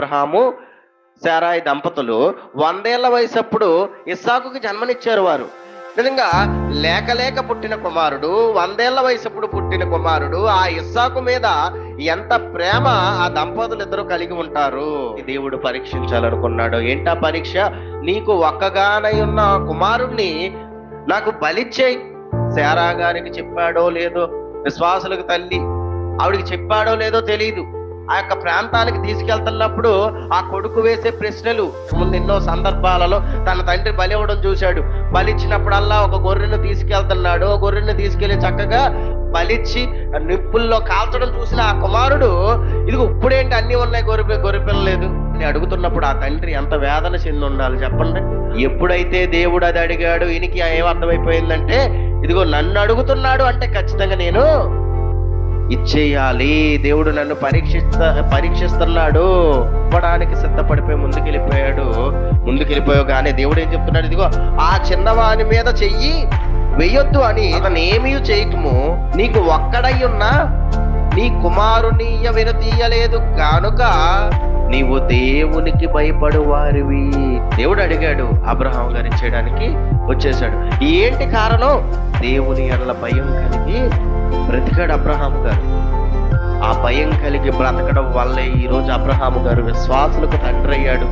అబ్రహాము శారాయి దంపతులు వందేళ్ళ వయసప్పుడు ఇస్సాకుకి జన్మనిచ్చారు వారు. నిజంగా లేక లేక పుట్టిన కుమారుడు వందేళ్ళ వయసప్పుడు పుట్టిన కుమారుడు ఆ ఇస్సాకు మీద ఎంత ప్రేమ ఆ దంపతులు ఇద్దరు కలిగి ఉంటారు. దేవుడు పరీక్షించాలనుకున్నాడు. ఏంటా పరీక్ష? నీకు ఒక్కగానై ఉన్న కుమారుణ్ణి నాకు బలిచ్చే శారా గారికి చెప్పాడో లేదో విశ్వాసులకు తల్లి ఆవిడికి చెప్పాడో లేదో తెలియదు ఆ యొక్క ప్రాంతానికి తీసుకెళ్తున్నప్పుడు ఆ కొడుకు వేసే ప్రశ్నలు ముందు ఎన్నో సందర్భాలలో తన తండ్రి బలి ఇవ్వడం చూశాడు. బలిచ్చినప్పుడల్లా ఒక గొర్రెను తీసుకెళ్తున్నాడు. ఆ గొర్రెను తీసుకెళ్ళి చక్కగా బలిచ్చి నిప్పుల్లో కాల్చడం చూసిన ఆ కుమారుడు ఇదిగో ఇప్పుడేంటి అన్ని ఉన్నాయి గొర్రె గొర్రె లేదు అని అడుగుతున్నప్పుడు ఆ తండ్రి ఎంత వేదన చెంది ఉండాలి చెప్పండి. ఎప్పుడైతే దేవుడు అది అడిగాడు ఈయనకి ఏం అర్థమైపోయిందంటే ఇదిగో నన్ను అడుగుతున్నాడు అంటే ఖచ్చితంగా నేను ఇచ్చేయాలి. దేవుడు నన్ను పరీక్షిస్త పరీక్షిస్తున్నాడు. ఇవ్వడానికి సిద్ధపడిపోయి ముందుకెళ్ళిపోయాడు. ముందుకెళ్ళిపోయావు దేవుడు ఏం చెప్తున్నాడు? ఇదిగో ఆ చిన్నవాని మీద చెయ్యి వెయ్యొద్దు అని అతనేమీ చేయకము. నీకు ఒక్కడై ఉన్నా నీ కుమారుని వినతీయలేదు. కానుక నీవు దేవునికి భయపడు వారివి దేవుడు అడిగాడు అబ్రహాం గారిని చేయడానికి వచ్చేసాడు ఏంటి కారణం? దేవుని ఎడల భయం కలిగి బ్రతికాడు అబ్రహాం గారు. ఆ భయం కలిగి బ్రతకడం వల్లే ఈ రోజు గారు విశ్వాసులకు తండ్రి అయ్యాడు